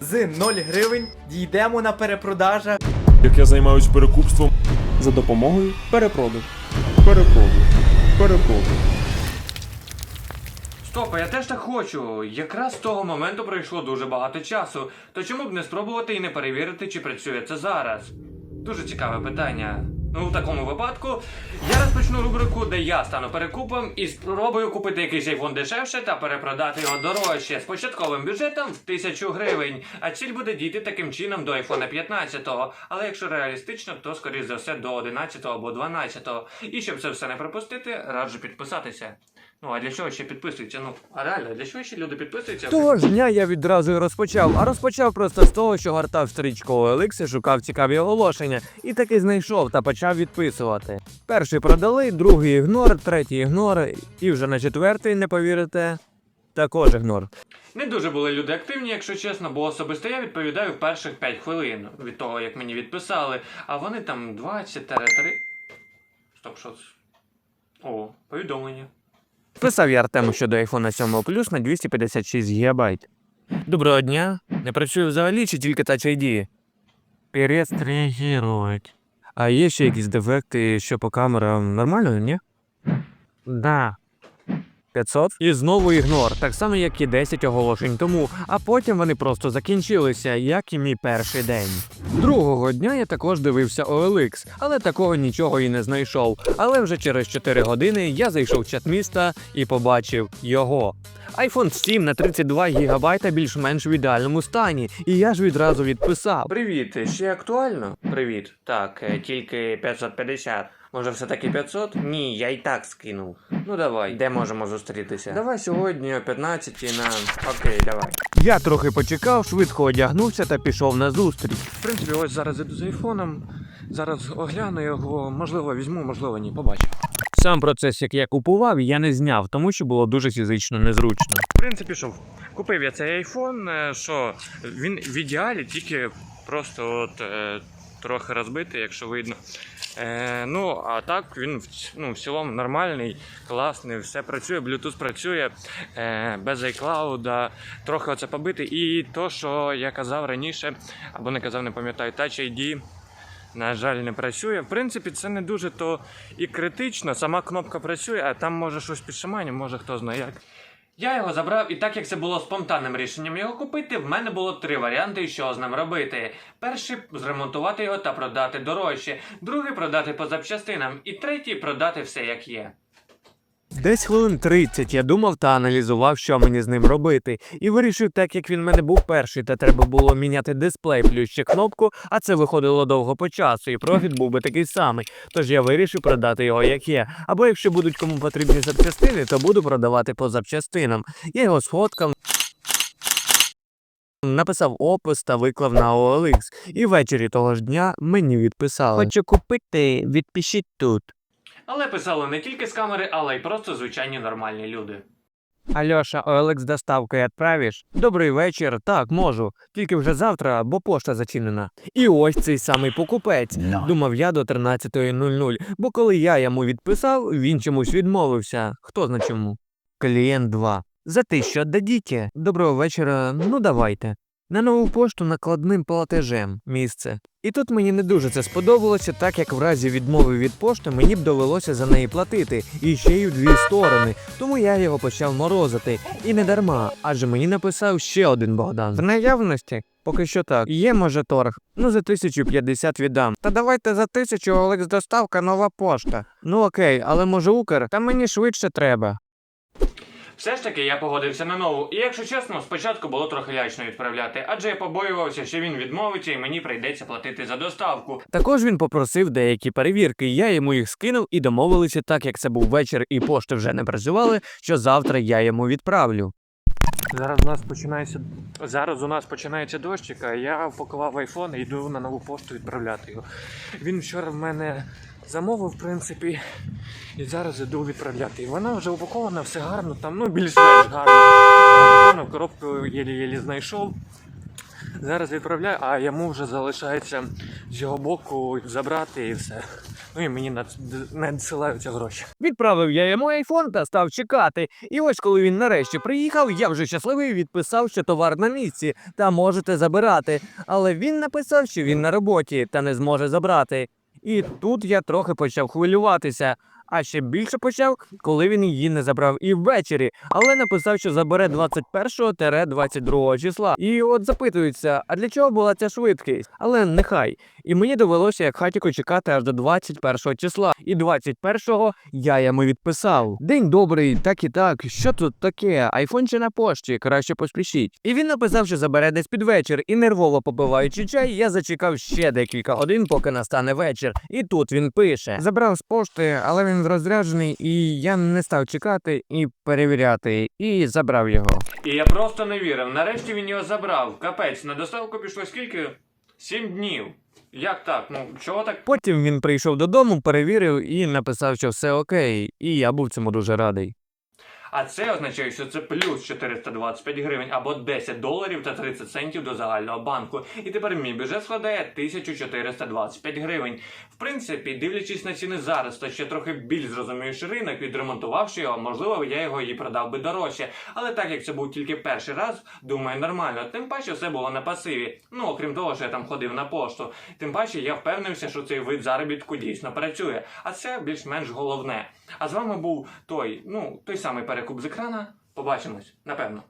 З 0 гривень дійдемо на перепродажах. як я займаюсь перекупством за допомогою перепродажу. перепродаж. Перепродаж. Стоп, а я теж так хочу. Якраз з того моменту пройшло дуже багато часу. То чому б не спробувати і не перевірити, чи працює це зараз? Дуже цікаве питання. Ну, в такому випадку я розпочну рубрику, де я стану перекупом і спробую купити якийсь айфон дешевше та перепродати його дорожче з початковим бюджетом в 1000 гривень. А ціль буде дійти таким чином до айфона 15. Але якщо реалістично, то скоріш за все до 11 або 12. І щоб це все не пропустити, раджу підписатися. Ну а для чого ще підписуються? Ну а реально, для чого ще люди підписуються? Того ж дня я відразу і розпочав, а розпочав просто з того, що гортав стрічку OLX, шукав цікаві оголошення і таки знайшов та почав відписувати. Перший продали, другий ігнор, третій ігнор, і вже на четвертий, не повірите, також ігнор. Не дуже були люди активні, якщо чесно, бо особисто я відповідаю перших 5 хвилин від того, як мені відписали, а вони там 20 3 Стоп, що це? О, повідомлення. Писав я Артему щодо iPhone 7 Plus на 256 ГБ. Доброго дня. Не працює взагалі чи тільки Touch ID? Перестреагировать. А є ще якісь дефекти, що по камерам нормально, ні? Да. 500? І знову ігнор, так само, як і 10 оголошень тому, а потім вони просто закінчилися, як і мій перший день. Другого дня я також дивився OLX, але такого нічого і не знайшов. Але вже через 4 години я зайшов в чат міста і побачив його. iPhone 7 на 32 ГБ більш-менш в ідеальному стані, і я ж відразу відписав. Привіт, ще актуально? Привіт. Так, е, тільки 550. Може, все-таки 500? Ні, я і так скинув. Ну давай, де можемо зустрітися? Давай сьогодні о 15 на. Окей, давай. Я трохи почекав, швидко одягнувся та пішов на зустріч. В принципі, ось зараз іду з айфоном. Зараз огляну його, можливо, візьму, можливо, ні, побачу. Сам процес, як я купував, я не зняв, тому що було дуже фізично незручно. В принципі, що купив я цей айфон, е, що він в ідеалі, тільки просто от, е, трохи розбитий, якщо видно. Е, ну, а так він ну, в цілому нормальний, класний, все працює, Bluetooth працює е, без iCloud, трохи оце побитий. І то, що я казав раніше, або не казав, не пам'ятаю, Touch ID. На жаль, не працює. В принципі, це не дуже то і критично. Сама кнопка працює, а там може щось підшимання, може хто знає як. Я його забрав, і так як це було спонтанним рішенням його купити, в мене було три варіанти, що з ним робити. Перший зремонтувати його та продати дорожче, другий продати по запчастинам, і третій продати все як є. Десь хвилин 30 я думав та аналізував, що мені з ним робити, і вирішив, так як він в мене був перший, та треба було міняти дисплей плюс ще кнопку, а це виходило довго по часу, і профіт був би такий самий. Тож я вирішив продати його як є. Або якщо будуть кому потрібні запчастини, то буду продавати по запчастинам. Я його сфоткав. Написав опис та виклав на OLX, і ввечері того ж дня мені відписали. Хочу купити, відпишіть тут. Але писали не тільки з камери, але й просто звичайні нормальні люди. Альоша, OLX доставкою відправиш? Добрий вечір. Так, можу. Тільки вже завтра, бо пошта зачинена. І ось цей самий покупець. Думав я до 13.00, бо коли я йому відписав, він чомусь відмовився. Хто зна чому? Клієнт 2. За те, що дадіть. Доброго вечора. Ну давайте. На нову пошту накладним платежем місце. І тут мені не дуже це сподобалося, так як в разі відмови від пошти мені б довелося за неї платити, і ще й у дві сторони. Тому я його почав морозити. І не дарма, адже мені написав ще один Богдан. В наявності поки що так. Є може торг. Ну за 1050 віддам. Та давайте за тисячу Олекс доставка нова пошта. Ну окей, але може Укр, та мені швидше треба. Все ж таки я погодився на нову, і якщо чесно, спочатку було трохи лячно відправляти, адже я побоювався, що він відмовиться і мені прийдеться платити за доставку. Також він попросив деякі перевірки. Я йому їх скинув і домовилися, так як це був вечір і пошти вже не працювали, що завтра я йому відправлю. Зараз у нас починається зараз у нас починається дощик, а я упакував айфон і йду на нову пошту відправляти його. Він вчора в мене замовив, в принципі, і зараз іду відправляти. І вона вже упакована, все гарно, там, ну більш-менш гарно. Коробку єлі-єлі знайшов. Зараз відправляю, а йому вже залишається з його боку забрати і все. Ну і мені над- надсилаються гроші. Відправив я йому айфон та став чекати. І ось коли він нарешті приїхав, я вже щасливий відписав, що товар на місці та можете забирати. Але він написав, що він на роботі та не зможе забрати. І тут я трохи почав хвилюватися. А ще більше почав, коли він її не забрав і ввечері, але написав, що забере 21-22 числа. І от запитуються, а для чого була ця швидкість? Але нехай. І мені довелося як хатіку чекати аж до 21 числа. І 21-го я йому відписав. День добрий, так і так. Що тут таке? Айфон чи на пошті? Краще поспішіть. І він написав, що забере десь під вечір. І нервово попиваючи чай, я зачекав ще декілька годин, поки настане вечір. І тут він пише: Забрав з пошти, але він розряджений, і я не став чекати і перевіряти. І забрав його. І я просто не вірив. Нарешті він його забрав. Капець, на доставку пішло скільки? Сім днів. Як так? Ну, чого так? Потім він прийшов додому, перевірив і написав, що все окей. І я був цьому дуже радий. А це означає, що це плюс 425 гривень або 10 доларів та 30 центів до загального банку. І тепер мій бюджет складає 1425 гривень. В принципі, дивлячись на ціни зараз, та ще трохи більш зрозуміючи ринок, відремонтувавши його, можливо, я його і продав би дорожче. Але так як це був тільки перший раз, думаю, нормально. Тим паче все було на пасиві. Ну, окрім того, що я там ходив на пошту. Тим паче я впевнився, що цей вид заробітку дійсно працює. А це більш-менш головне. А з вами був той, ну, той самий перекуп з екрана. Побачимось, напевно.